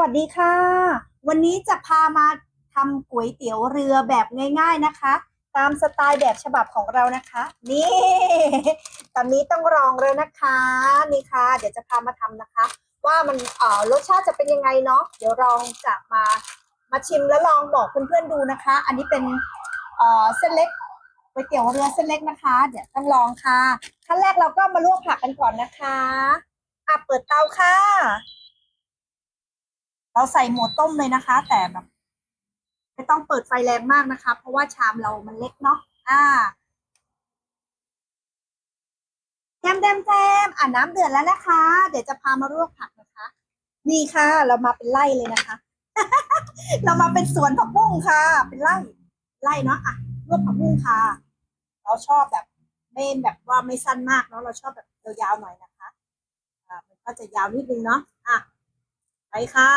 วัสดีค่ะ วันนี้จะพามาทำก๋วยเตี๋ยวเรือแบบง่าย ๆนะคะ ตามสไตล์แบบฉบับของเรานะคะ นี่ตอนนี้ต้องลองเลยนะคะ นี่ค่ะ เดี๋ยวจะพามาทำนะคะ ว่ามันเอ่อรสชาติจะเป็นยังไงเนาะเดี๋ยวลองจะมามาชิมแล้วลองบอกเพื่อนๆดูนะคะ อันนี้เป็นเอ่อเส้นเล็กก๋วยเตี๋ยวเรือเส้นเล็กนะคะ เดี๋ยวต้องลองค่ะขั้นแรกเราก็มาลวกผักกันก่อนนะคะอะเปิดเตาค่ะ เราใส่หมูต้มเลยนะคะ แต่แบบไม่ต้องเปิดไฟแรงมากนะคะ เพราะว่าชามเรามันเล็กเนาะอ่าแจมแจมแจมอ่าน้ำเดือดแล้วนะคะ เดี๋ยวจะพามาลวกผักนะคะ นี่ค่ะ เรามาเป็นไร่เลยนะคะ เรามาเป็นสวนผักบุ้งค่ะ เป็นไร่ไร่เนาะอะลวกผักบุ้งค่ะ เราชอบแบบไม่แบบว่าไม่สั้นมากเนาะเราชอบแบบยาวๆหน่อยนะคะอ่ามันก็จะยาวนิดนึงเนาะอะ ไปค่ะ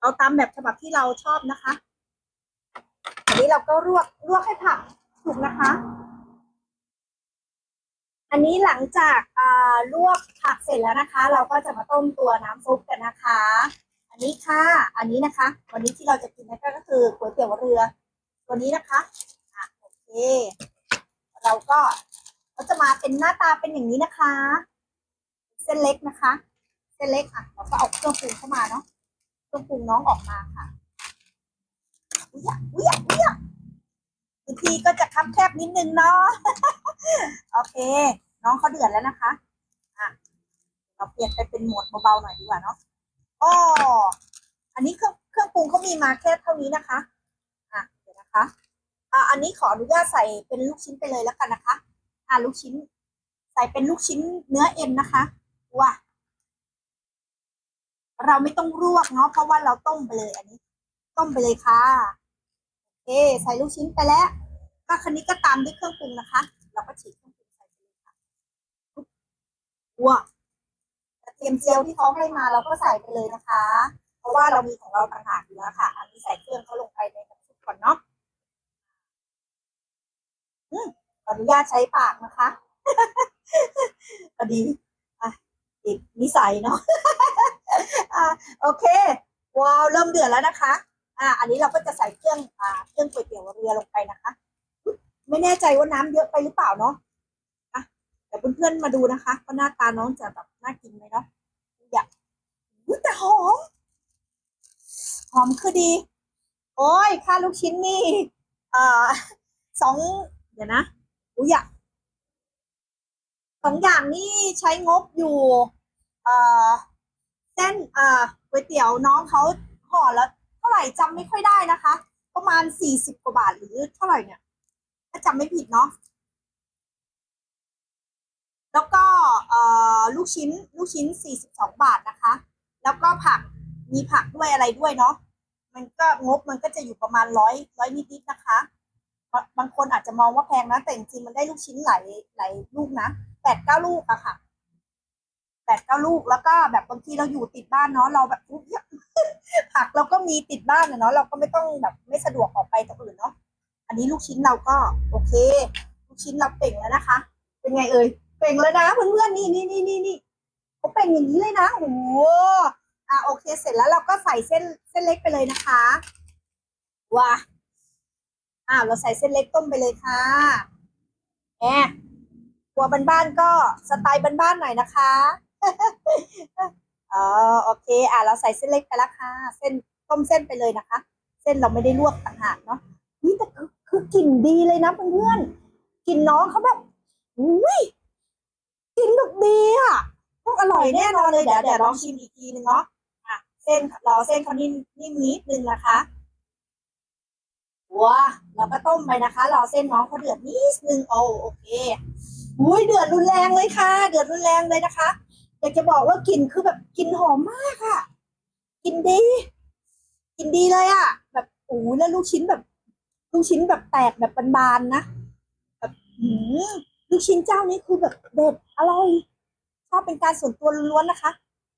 เราตามแบบฉบับที่เราชอบนะคะ อันนี้เราก็ลวกลวกให้ผักสุกนะคะ อันนี้หลังจากอ่าลวกผักเสร็จแล้วนะคะ เราก็จะมาต้มตัวน้ำซุปกันนะคะ อันนี้ค่ะ อันนี้นะคะ วันนี้ที่เราจะกินนะคะก็คือก๋วยเตี๋ยวเรือตัวนี้นะคะอะโอเค เราก็ก็จะมาเป็นหน้าตาเป็นอย่างนี้นะคะ เส้นเล็กนะคะ ส้นเล็กอะเราก็เอาเครื่องปรุงเข้ามาเนาะเครื่องปรุงน้องออกมาค่ะอุ้ยอุ้ยอุ้ยอะพื้นที่ก็จะคับแคบนิดนึงเนาะโอเค น้องเขาเดือดแล้วนะคะอะเราเปลี่ยนไปเป็นโหมดเบาๆหน่อยดีกว่าเนาะอ๋ออันนี้เครื่องเครื่องปรุงเขามีมาแค่เท่านี้นะคะอะเดี๋ยวนะคะอะอันนี้ขออนุญาตใส่เป็นลูกชิ้นไปเลยแล้วกันนะคะ อะลูกชิ้น ใส่เป็นลูกชิ้นเนื้อเอ็นนะคะว้า เราไม่ต้องลวกเนาะเพราะว่าเราต้มไปเลยอันนี้ ต้มไปเลยค่ะโอเคใส่ลูกชิ้นไปแล้ว ก็คันนี้ก็ตามด้วยเครื่องปรุงนะคะ เราก็ฉีกเครื่องปรุงใส่ไปเลยค่ะว้ากระเทียมเจียวที่เขาให้มาเราก็ใส่ไปเลยนะคะ เพราะว่าเรามีของเราต่างหากอยู่แล้วค่ะ อันนี้ใส่เครื่องเขาลงไปในน้ำซุปก่อนเนาะอืมขออนุญาตใช้ปากนะคะพอดีอะติดนิสัยเนาะ โอเคว้าว เริ่มเดือดแล้วนะคะ อ่า อันนี้เราก็จะใส่เครื่อง อ่า เครื่องก๋วยเตี๋ยวเรือลงไปนะคะ ไม่แน่ใจว่าน้ำเยอะไปหรือเปล่าเนาะอะเดี๋ยวเพื่อนๆมาดูนะคะว่าหน้าตาน้องจะแบบน่ากินไหมเนาะอยากอุ๊ยแต่หอม หอมคือดี โอ้ย ค่าลูกชิ้นนี่ เอ่าสอง เดี๋ยวนะอุ้ยอะสองอย่างนี่ใช้งบอยู่ เอ่อ เส้นเอ่อก๋วยเตี๋ยวน้องเขาห่อแล้วเท่าไหร่จำไม่ค่อยได้นะคะ ประมาณสี่สิบกว่าบาทหรือเท่าไหร่เนี่ยถ้าจำไม่ผิดเนาะแล้วก็เอ่อลูกชิ้นลูกชิ้นสี่สิบสองบาทนะคะ แล้วก็ผักมีผักด้วยอะไรด้วยเนาะมันก็งบมันก็จะอยู่ประมาณร้อยร้อยนิดๆนะคะ บางบางคนอาจจะมองว่าแพงนะ แต่จริงๆมันได้ลูกชิ้นหลายหลายลูกนะแปดเก้าลูกอะค่ะ แปดเก้าลูกแล้วก็แบบบางทีเราอยู่ติดบ้านเนาะเราแบบอุ๊ยผักเราก็มีติดบ้านเนาะเราก็ไม่ต้องแบบไม่สะดวกออกไปตรงอื่นเนาะอันนี้ลูกชิ้นเราก็โอเค ลูกชิ้นเราเป่งแล้วนะคะ เป็นไงเอ่ยเป่งแล้วนะเพื่อนๆนี่นี่นี่นี่นี่เขาเป่งอย่างนี้เลยนะโอ้โหอะโอเคเสร็จแล้วเราก็ใส่เส้นเส้นเล็กไปเลยนะคะว้าอ่าเราใส่เส้นเล็กต้มไปเลยค่ะแหมครัวบ้านๆก็สไตล์บ้านๆหน่อยนะคะ อ๋อโอเค อะเราใส่เส้นเล็กไปแล้วค่ะ เส้นต้มเส้นไปเลยนะคะ เส้นเราไม่ได้ลวกต่างหากเนาะนี่แต่คือคือกลิ่นดีเลยนะเพื่อนๆกลิ่นน้องเขาแบบอุ้ยกลิ่นแบบดีอะต้องอร่อยแน่นอนเลยเดี๋ยวเดี๋ยวลองชิมอีกทีนึงเนาะอะเส้นรอเส้นเขานิ่มนิ่มนิดนึงนะคะว้าเราก็ต้มไปนะคะ รอเส้นน้องเขาเดือดนิดนึงโอโอเคอุ้ยเดือดรุนแรงเลยค่ะ เดือดรุนแรงเลยนะคะ อยากจะบอกว่ากลิ่นคือแบบกลิ่นหอมมากค่ะกลิ่นดี กลิ่นดีเลยอะแบบโอ้ยแล้วลูกชิ้นแบบ ลูกชิ้นแบบแตกแบบบานๆนะแบบหืมลูกชิ้นเจ้านี้คือแบบเด็ดอร่อยชอบเป็นการส่วนตัวล้วนๆนะคะ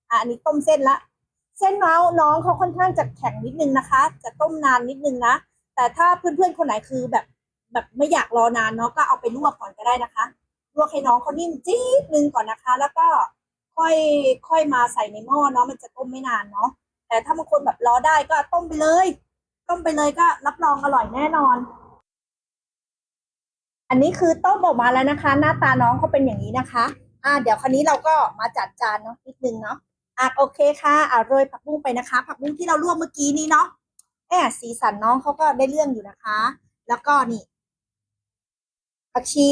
อะอันนี้ต้มเส้นละเส้นน้องน้องเขาค่อนข้างจะแข็งนิดนึงนะคะ จะต้มนานนิดนึงนะ แต่ถ้าเพื่อนๆคนไหนคือแบบแบบไม่อยากรอนานเนาะก็เอาไปลวกก่อนก็ได้นะคะ ลวกให้น้องเขานิ่มจี๊ดนึงก่อนนะคะ แล้วก็ ค่อยค่อยมาใส่ในหม้อเนาะมันจะต้มไม่นานเนาะแต่ถ้าบางคนแบบรอได้ก็ต้มไปเลย ต้มไปเลยก็รับรองอร่อยแน่นอน อันนี้คือต้มออกมาแล้วนะคะ หน้าตาน้องเขาเป็นอย่างนี้นะคะ อ่า เดี๋ยวคราวนี้เราก็มาจัดจานเนาะนิดนึงเนาะอะโอเคค่ะอะโรยผักบุ้งไปนะคะ ผักบุ้งที่เราลวกเมื่อกี้นี้เนาะแอบสีสันน้องเขาก็ได้เรื่องอยู่นะคะ แล้วก็นี่ผักชี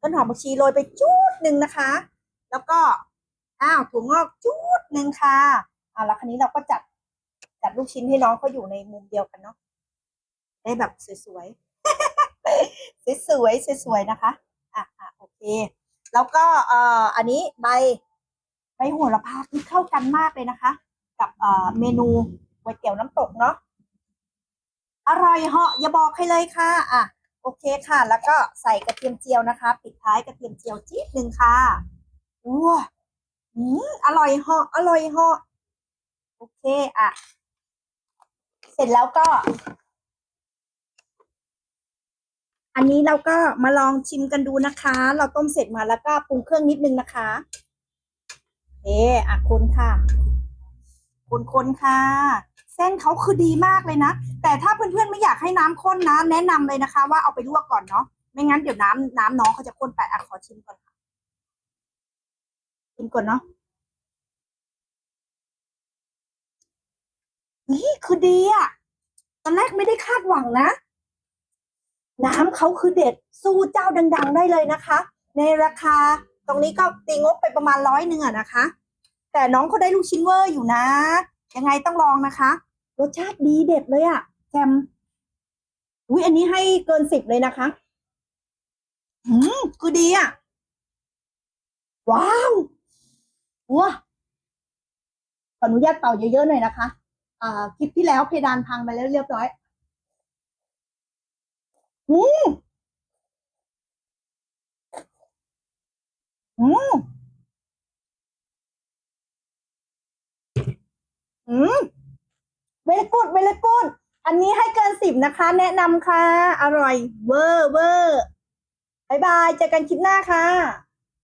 ต้นหอมผักชีโรยไปจุดหนึ่งนะคะ แล้วก็ อ้าวถั่วงอกจุดหนึ่งค่ะอ่าแล้วคราวนี้เราก็จัดจัดลูกชิ้นให้น้องเขาอยู่ในมุมเดียวกันเนาะได้แบบสวยๆสวยๆสวยๆนะคะอะอะโอเค แล้วก็เอ่ออันนี้ใบใบโหระพาที่เข้ากันมากเลยนะคะ กับเอ่อเมนูก๋วยเตี๋ยวน้ำตกเนาะอร่อยเหาะอย่าบอกใครเลยค่ะ อะ โอเคค่ะ แล้วก็ใส่กระเทียมเจียวนะคะ ปิดท้ายกระเทียมเจียวจี๊ดหนึ่งค่ะว้า อืมอร่อยเหาะอร่อยเหาะโอเคอะ เสร็จแล้วก็ อันนี้เราก็มาลองชิมกันดูนะคะ เราต้มเสร็จมาแล้วก็ปรุงเครื่องนิดนึงนะคะเอ๊อะคนค่ะ คนคนค่ะ เส้นเขาคือดีมากเลยนะ แต่ถ้าเพื่อนๆไม่อยากให้น้ำข้นนะ แนะนำเลยนะคะ ว่าเอาไปลวกก่อนเนาะไม่งั้นเดี๋ยวน้ำน้ำน้องเขาจะข้นไปอะขอชิมก่อนค่ะ ชิมก่อนเนาะนี่คือดีอะตอนแรกไม่ได้คาดหวังนะ น้ำเขาคือเด็ดสู้เจ้าดัง ๆ ได้เลยนะคะ ในราคาตรงนี้ก็ตีงบไปประมาณร้อยหนึ่งอะนะคะ แต่น้องเขาได้ลูกชิ้นเวอร์อยู่นะ ยังไงต้องลองนะคะ รสชาติดีเด็ดเลยอะแจมอุ้ยอันนี้ให้เกินสิบเลยนะคะ อืมคือดีอะว้าว ว้าขออนุญาตเป่าเยอะๆหน่อยนะคะอ่าคลิปที่แล้วเพดานพังไปแล้วเรียบร้อยอืมอืมอืมเวลกูดเวลกูดอันนี้ให้เกินสิบนะคะ แนะนำค่ะ อร่อย เวอร์เวอร์บายบายเจอกันคลิปหน้าค่ะ